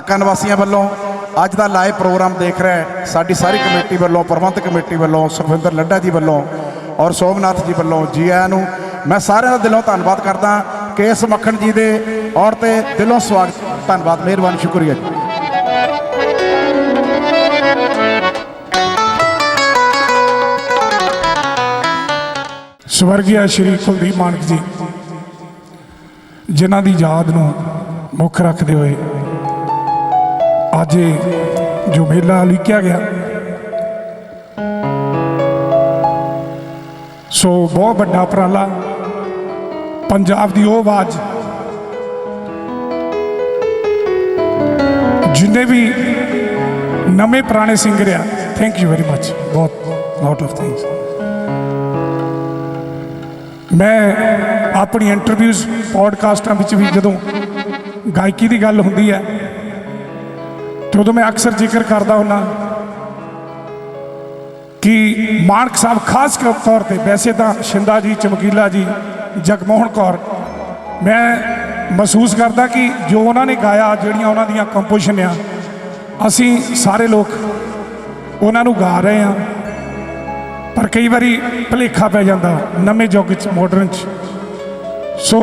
ਇਲਾਕਾ ਨਿਵਾਸੀਆਂ ਵੱਲੋਂ ਅੱਜ ਦਾ ਲਾਈਵ ਪ੍ਰੋਗਰਾਮ ਦੇਖ ਰਿਹਾ ਸਾਡੀ ਸਾਰੀ ਕਮੇਟੀ ਵੱਲੋਂ, ਪ੍ਰਬੰਧਕ ਕਮੇਟੀ ਵੱਲੋਂ, ਸੁਖਵਿੰਦਰ ਲੱਡਾ ਜੀ ਵੱਲੋਂ ਔਰ ਸੋਮਨਾਥ ਜੀ ਵੱਲੋਂ, ਜੀ ਆਇਆਂ ਨੂੰ ਮੈਂ ਸਾਰਿਆਂ ਦਾ ਦਿਲੋਂ ਧੰਨਵਾਦ ਕਰਦਾ ਕੇਸ ਮੱਖਣ ਜੀ ਦੇ ਔਰ ਤੇ ਦਿਲੋਂ ਸਵਾਗਤ, ਧੰਨਵਾਦ, ਮਿਹਰਬਾਨੀ, ਸ਼ੁਕਰੀਆ ਜੀ। ਸਵਰਗੀਆ ਸ਼੍ਰੀ ਕੁਲਦੀਪ ਮਾਨਕ ਜੀ, ਜਿਨ੍ਹਾਂ ਦੀ ਯਾਦ ਨੂੰ ਮੁੱਖ ਰੱਖਦੇ ਹੋਏ ਅੱਜ ਜੋ ਮੇਲਾ ਲਿਖਿਆ ਗਿਆ। ਸੋ ਬਹੁਤ ਵੱਡਾ ਉਪਰਾਲਾ। ਪੰਜਾਬ ਦੀ ਉਹ ਆਵਾਜ਼ ਜਿੰਨੇ ਵੀ ਨਵੇਂ ਪੁਰਾਣੇ ਸਿੰਗਰ ਆ ਥੈਂਕ ਯੂ ਵੈਰੀ ਮੱਚ ਬਹੁਤ ਲੋਟ ਆਫ ਥਿੰਗਸ ਮੈਂ ਆਪਣੀ ਇੰਟਰਵਿਊਜ਼ ਪੋਡਕਾਸਟਾਂ ਵਿੱਚ ਵੀ ਜਦੋਂ ਗਾਇਕੀ ਦੀ ਗੱਲ ਹੁੰਦੀ ਹੈ ਤੇ ਉਦੋਂ ਮੈਂ ਅਕਸਰ ਜ਼ਿਕਰ ਕਰਦਾ ਹੁੰਦਾ ਕਿ ਮਾਨਕ ਸਾਹਿਬ ਖਾਸ ਤੌਰ ਤੇ ਵੈਸੇ ਤਾਂ ਸ਼ਿੰਦਾ ਜੀ, ਚਮਕੀਲਾ ਜੀ, ਜਗਮੋਹਨ ਕੌਰ, ਮੈਂ ਮਹਿਸੂਸ ਕਰਦਾ ਕਿ ਜੋ ਉਹਨਾਂ ਨੇ ਗਾਇਆ, ਜਿਹੜੀਆਂ ਉਹਨਾਂ ਦੀਆਂ ਕੰਪੋਜੀਸ਼ਨ ਆ ਅਸੀਂ ਸਾਰੇ ਲੋਕ ਉਹਨਾਂ ਨੂੰ ਗਾ ਰਹੇ ਹਾਂ। ਪਰ ਕਈ ਵਾਰੀ ਭੁਲੇਖਾ ਪੈ ਜਾਂਦਾ ਨਵੇਂ ਯੁੱਗ ਚ ਮਾਡਰਨ ਚ। ਸੋ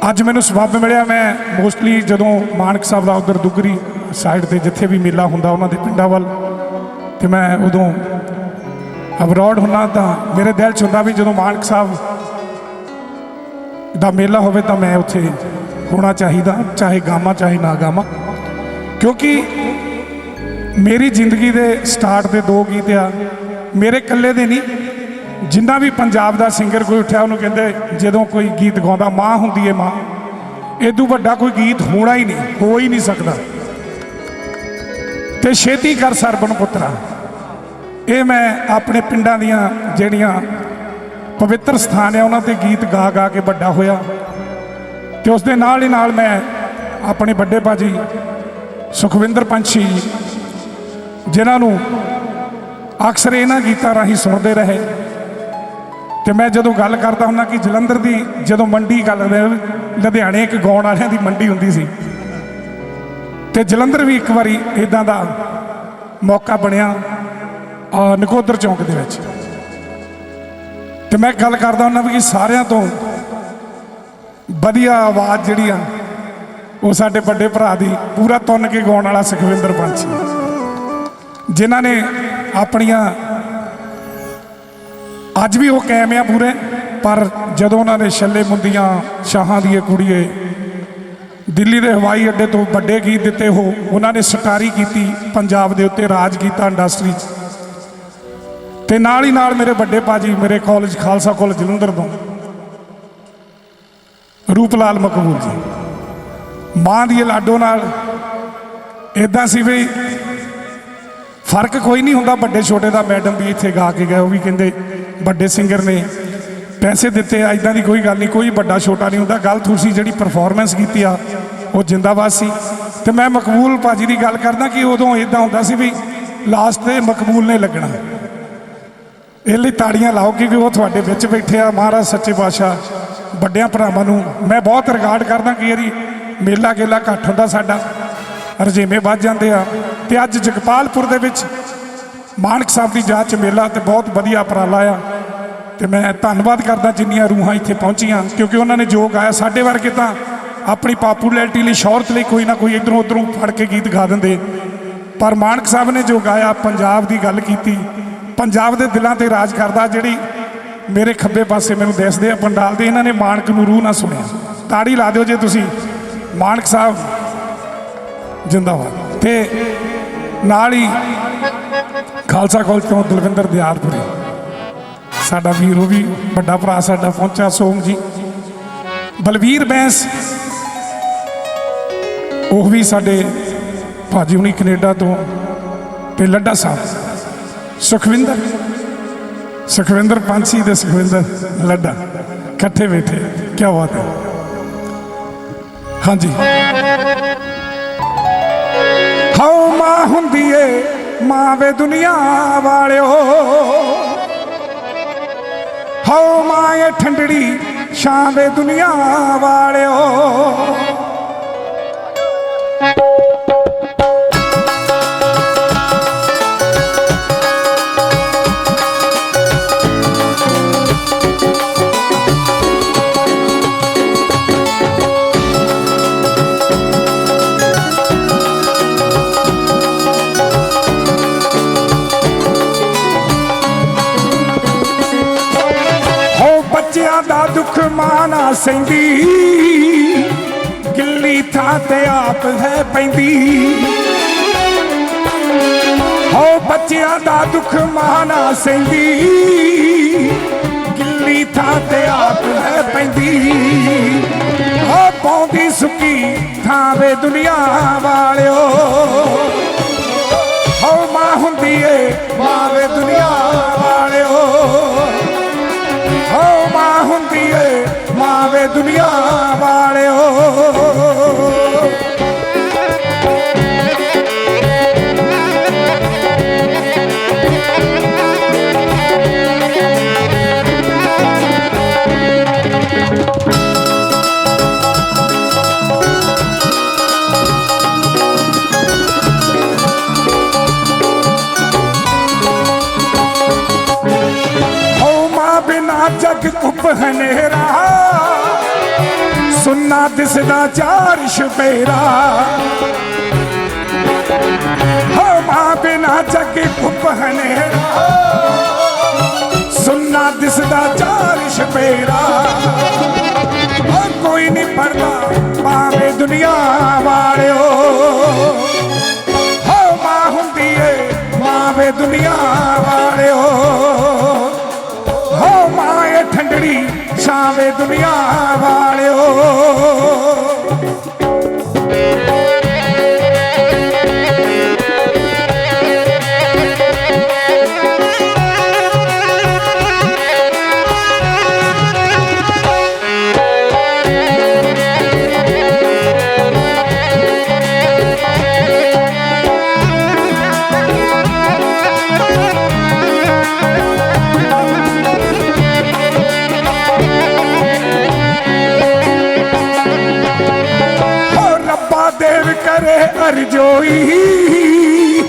ਅੱਜ ਮੈਨੂੰ ਸਬੱਬ ਮਿਲਿਆ, ਮੈਂ ਮੋਸਟਲੀ ਜਦੋਂ ਮਾਨਕ ਸਾਹਿਬ ਦਾ ਉਧਰ ਦੁਗਰੀ ਸਾਈਡ ਤੇ ਜਿੱਥੇ ਵੀ ਮੇਲਾ ਹੁੰਦਾ, ਉਹਨਾਂ ਦੇ ਪਿੰਡਾਂ ਵੱਲ। ਤੇ ਮੈਂ ਉਦੋਂ ਅਬਰੋਡ ਹੁੰਨਾ ਤਾਂ ਮੇਰੇ ਦਿਲ ਚ ਹੁੰਦਾ ਵੀ ਜਦੋਂ ਮਾਨਕ ਸਾਹਿਬ ਦਾ ਮੇਲਾ ਹੋਵੇ ਤਾਂ ਮੈਂ ਉੱਥੇ ਹੋਣਾ ਚਾਹੀਦਾ, ਚਾਹੇ ਗਾਵਾਂ, ਚਾਹੇ ਨਾ ਗਾਵਾਂ। ਕਿਉਂਕਿ ਮੇਰੀ ਜ਼ਿੰਦਗੀ ਦੇ ਸਟਾਰਟ ਦੇ ਦੋ ਗੀਤ ਆ, ਮੇਰੇ ਇਕੱਲੇ ਦੇ ਨਹੀਂ ਜਿੰਨਾ ਵੀ ਪੰਜਾਬ ਦਾ ਸਿੰਗਰ ਕੋਈ ਉੱਠਿਆ, ਉਹਨੂੰ ਕਹਿੰਦੇ, ਜਦੋਂ ਕੋਈ ਗੀਤ ਗਾਉਂਦਾ, ਮਾਂ ਹੁੰਦੀ ਏ ਮਾਂ। ਇਦੋਂ ਵੱਡਾ ਕੋਈ ਗੀਤ ਹੋਣਾ ਹੀ ਨਹੀਂ, ਹੋ ਹੀ ਨਹੀਂ ਸਕਦਾ। ਤੇ ਛੇਤੀ ਕਰ ਸਰਬਨ ਪੁੱਤਰਾ। ਇਹ ਮੈਂ ਆਪਣੇ ਪਿੰਡਾਂ ਦੀਆਂ ਜਿਹੜੀਆਂ ਪਵਿੱਤਰ ਸਥਾਨ ਆ, ਉਹਨਾਂ ਤੇ ਗੀਤ ਗਾ ਗਾ ਕੇ ਵੱਡਾ ਹੋਇਆ। ਤੇ ਉਸ ਦੇ ਨਾਲ ਹੀ ਨਾਲ ਮੈਂ ਆਪਣੇ ਵੱਡੇ ਭਾਜੀ ਸੁਖਵਿੰਦਰ ਪੰਛੀ, ਜਿਨ੍ਹਾਂ ਨੂੰ ਅਕਸਰ ਇਹਨਾਂ ਗੀਤਾਂ ਰਾਹੀਂ ਸੁਣਦੇ ਰਹੇ। ਤੇ ਮੈਂ ਜਦੋਂ ਗੱਲ ਕਰਦਾ ਹੁੰਦਾ ਕਿ ਜਲੰਧਰ ਦੀ ਜਦੋਂ ਮੰਡੀ ਗੱਲ ਲੁਧਿਆਣੇ ਇੱਕ ਗਾਉਣ ਵਾਲਿਆਂ ਦੀ ਮੰਡੀ ਹੁੰਦੀ ਸੀ। ਤੇ ਜਲੰਧਰ ਵੀ ਇੱਕ ਵਾਰੀ ਇਦਾਂ ਦਾ ਮੌਕਾ ਬਣਿਆ ਆ ਨਕੋਦਰ ਚੌਂਕ ਦੇ ਵਿੱਚ। ਤੇ ਮੈਂ ਗੱਲ ਕਰਦਾ ਹੁੰਦਾ ਵੀ ਕਿ ਸਾਰਿਆਂ ਤੋਂ ਵਧੀਆ ਆਵਾਜ਼ ਜਿਹੜੀ ਆ, ਉਹ ਸਾਡੇ ਵੱਡੇ ਭਰਾ ਦੀ ਪੂਰਾ ਤੁੰਨ ਕੇ ਗਾਉਣ ਵਾਲਾ ਸੁਖਵਿੰਦਰ ਪੰਛੀ ਜਿਨ੍ਹਾਂ ਨੇ ਆਪਣੀਆਂ ਅੱਜ ਵੀ ਉਹ ਕਾਇਮ ਆ ਪੂਰੇ, ਪਰ ਜਦੋਂ ਉਹਨਾਂ ਨੇ ਛੱਲੇ ਮੁੰਦੀਆਂ ਸ਼ਾਹਾਂ ਦੀ ਕੁੜੀਏ ਦਿੱਲੀ ਦੇ ਹਵਾਈ ਅੱਡੇ ਤੋਂ ਵੱਡੇ ਗੀਤ ਦਿੱਤੇ ਹੋ ਉਹਨਾਂ ਨੇ ਸਟਾਰੀ ਕੀਤੀ, ਪੰਜਾਬ ਦੇ ਉੱਤੇ ਰਾਜ ਕੀਤਾ ਇੰਡਸਟਰੀ 'ਚ। ਤੇ ਨਾਲ ਹੀ ਨਾਲ ਮੇਰੇ ਵੱਡੇ ਪਾਜੀ ਮੇਰੇ ਕਾਲਜ ਖਾਲਸਾ ਕਾਲਜ ਜਲੰਧਰ ਤੋਂ, ਰੂਪਲਾਲ ਮਕਬੂਲ ਜੀ। ਮਾਂ ਦੀ ਲਾਡੋ ਨਾਲ ਇਦਾਂ ਸੀ ਵੀ ਫ਼ਰਕ ਕੋਈ ਨਹੀਂ ਹੁੰਦਾ, ਵੱਡੇ ਛੋਟੇ ਦਾ ਮੈਡਮ ਵੀ ਇੱਥੇ ਗਾ ਕੇ ਗਏ, ਉਹ ਵੀ ਕਹਿੰਦੇ ਵੱਡੇ ਸਿੰਗਰ ਨੇ। ਪੈਸੇ ਦਿੱਤੇ ਆ ਇਦਾਂ ਦੀ ਕੋਈ ਗੱਲ ਨਹੀਂ, ਕੋਈ ਵੱਡਾ ਛੋਟਾ ਨਹੀਂ ਹੁੰਦਾ। ਗੱਲ ਤੁਸੀਂ ਜਿਹੜੀ ਪਰਫਾਰਮੈਂਸ ਕੀਤੀ ਆ, ਉਹ ਜਿੰਦਾਬਾਦ ਸੀ। ਤੇ ਮੈਂ ਮਕਬੂਲ ਭਾਜੀ ਦੀ ਗੱਲ ਕਰਦਾ ਕਿ ਉਦੋਂ ਇਦਾਂ ਹੁੰਦਾ ਸੀ ਵੀ ਲਾਸਟ ਤੇ ਮਕਬੂਲ ਨੇ ਲੱਗਣਾ। ਇਹ ਲਈ ਤਾੜੀਆਂ ਲਾਓ ਕਿਉਂਕਿ ਉਹ ਤੁਹਾਡੇ ਵਿੱਚ ਬੈਠੇ ਆ। ਮਹਾਰਾਜ ਸੱਚੇ ਪਾਤਸ਼ਾਹ, ਵੱਡਿਆਂ ਭਰਾਵਾਂ ਨੂੰ ਮੈਂ ਬਹੁਤ ਰਿਗਾਰਡ ਕਰਦਾ ਕਿ ਇਹਦੀ ਮੇਲਾ ਗੇਲਾ ਘੱਟ ਹੁੰਦਾ ਸਾਡਾ। ਰਜੇਵੇਂ ਵੱਧ ਜਾਂਦੇ ਆ। ਤੇ ਅੱਜ ਜਗਪਾਲਪੁਰ ਦੇ ਵਿੱਚ ਮਾਨਕ ਸਾਹਿਬ ਦੀ ਯਾਦ ਚ ਮੇਲਾ ਤੇ ਬਹੁਤ ਵਧੀਆ ਉਪਰਾਲਾ ਆ। ਤੇ ਮੈਂ ਧੰਨਵਾਦ ਕਰਦਾ ਜਿੰਨੀਆਂ ਰੂਹਾਂ ਇੱਥੇ ਪਹੁੰਚੀਆਂ, ਕਿਉਂਕਿ ਉਹਨਾਂ ਨੇ ਜੋ ਗਾਇਆ ਸਾਡੇ ਵਰਗੇ ਤਾਂ ਆਪਣੀ ਪਪੂਲੈਰਿਟੀ ਲਈ, ਸ਼ੌਹਰਤ ਲਈ ਕੋਈ ਨਾ ਕੋਈ ਇਧਰੋਂ ਉਧਰੋਂ ਫੜ ਕੇ ਗੀਤ ਗਾ ਦਿੰਦੇ। ਪਰ ਮਾਨਕ ਸਾਹਿਬ ਨੇ ਜੋ ਗਾਇਆ, ਪੰਜਾਬ ਦੀ ਗੱਲ ਕੀਤੀ। ਪੰਜਾਬ ਦੇ ਦਿਲਾਂ ਤੇ ਰਾਜ ਕਰਦਾ, ਜਿਹੜੀ ਮੇਰੇ ਖੱਬੇ ਪਾਸੇ ਮੈਨੂੰ ਦਿਸਦੇ ਆ, ਪੰਡਾਲ ਦੇ, ਇਹਨਾਂ ਨੇ ਮਾਨਕ ਨੂੰ ਰੂਹ ਨਾ ਸੁਣਿਆ। ਤਾੜੀ ਲਾ ਦਿਓ ਜੇ ਤੁਸੀਂ। ਮਾਨਕ ਸਾਹਿਬ, ਜਿੰਦਾਬਾਦ। ਤੇ ਨਾਲ ਹੀ ਖਾਲਸਾ ਕਾਲਜ ਤੋਂ ਦਲਵਿੰਦਰ ਦਿਆਲਪੁਰੀ ਸਾਡਾ ਵੀਰ, ਉਹ ਵੀ ਵੱਡਾ ਭਰਾ ਸਾਡਾ ਪਹੁੰਚਾ ਸੋਮ ਜੀ। ਬਲਵੀਰ ਬੈਂਸ, ਉਹ ਵੀ ਸਾਡੇ ਭਾਜੀ ਹੁਣੀ ਕੈਨੇਡਾ ਤੋਂ ਤੇ ਲੱਡਾ ਸਾਹਿਬ। ਸੁਖਵਿੰਦਰ ਸੁਖਵਿੰਦਰ ਪੰਛੀ ਤੇ ਸੁਖਵਿੰਦਰ ਲੱਡਾ, ਇਕੱਠੇ ਬੈਠੇ ਕੀ ਬਾਤ ਹੈ। ਹਾਂਜੀ। ਹਉ ਮਾਂ ਹੁੰਦੀ ਏ। ਮਾਂ ਵੇ ਦੁਨੀਆ ਵਾਲਿਓ। ਹਉ ਮਾਂ ਏ ਠੰਡੜੀ ਛਾਂ ਵੇ ਦੁਨੀਆ ਵਾਲਿਓ। ਦਾ ਦੁੱਖ ਮਾਨਾ ਸੈਂਦੀ। ਗਿੱਲੀ ਥਾਂ ਤੇ ਆਪ ਹੈ ਪੈਂਦੀ। ਹੋ ਬੱਚਿਆਂ ਦਾ ਦੁੱਖ ਮਾਨਾ ਸੈਂਦੀ। ਗਿੱਲੀ ਥਾਂ ਤੇ ਆਪ ਹੈ ਪੈਂਦੀ। ਹੋ ਪੌਂਦੀ ਸੁੱਕੀ ਥਾਂ ਵੇ ਦੁਨੀਆ ਵਾਲਿਓ। ਹੋ ਮਾਂ ਹੁੰਦੀ ਏ ਮਾਂ ਵੇ ਦੁਨੀਆ ਵਾਲਿਓ ਹੁੰਦੀ ਏ। ਮਾਂ ਵੇ ਦੁਨੀਆ ਵਾਲਿਓ। ਜਗ ਕੁੱਪ ਹਨੇਰਾ। ਸੁੰਨਾ ਦਿਸਦਾ ਚਾਰ ਸ਼ਪੇਰਾ ਹੋ ਮਾਂ ਬਿਨਾ ਜਗ ਕੁੱਪ ਹਨੇਰਾ। ਸੁੰਨਾ ਦਿਸਦਾ ਚਾਰ ਸ਼ਪੇਰਾ ਕੋਈ ਨਹੀਂ ਪੜਦਾ ਭਾਵੇਂ ਦੁਨੀਆ ਵਾ ਛਾਵੇਂ ਦੁਨੀਆ ਕਰੇ ਅਰਜੋਈ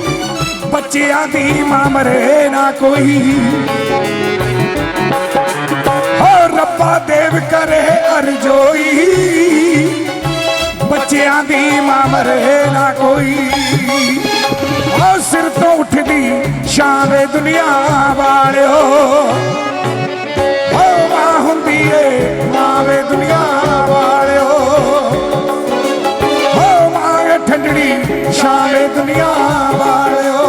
ਬੱਚਿਆਂ ਦੀ ਮਾਂ ਮਰੇ ਨਾ ਕੋਈ। ਹੋ ਰੱਬਾ ਦੇਵ ਕਰੇ ਅਰਜੋਈ ਬੱਚਿਆਂ ਦੀ ਮਾਂ ਮਰੇ ਨਾ ਕੋਈ। ਹੋ ਸਿਰ ਤੋਂ ਉੱਠਦੀ ਸ਼ਾਵੇ ਦੁਨੀਆ ਵਾਲਿਓ। ਹੋ ਮਾਂ ਹੁੰਦੀ ਏ, ਮਾਂ ਵੇ ਦੁਨੀਆ ਵਾਲਿਓ। ਮਾਂ ਠੰਡੜੀ ਸ਼ਾਮੇ ਦੁਨੀਆ ਵਾਲਿਓ।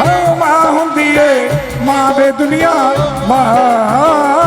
ਹੋ ਮਾਂ ਹੁੰਦੀ ਏ ਮਾਂ ਬੇ ਦੁਨੀਆ ਮਾਂ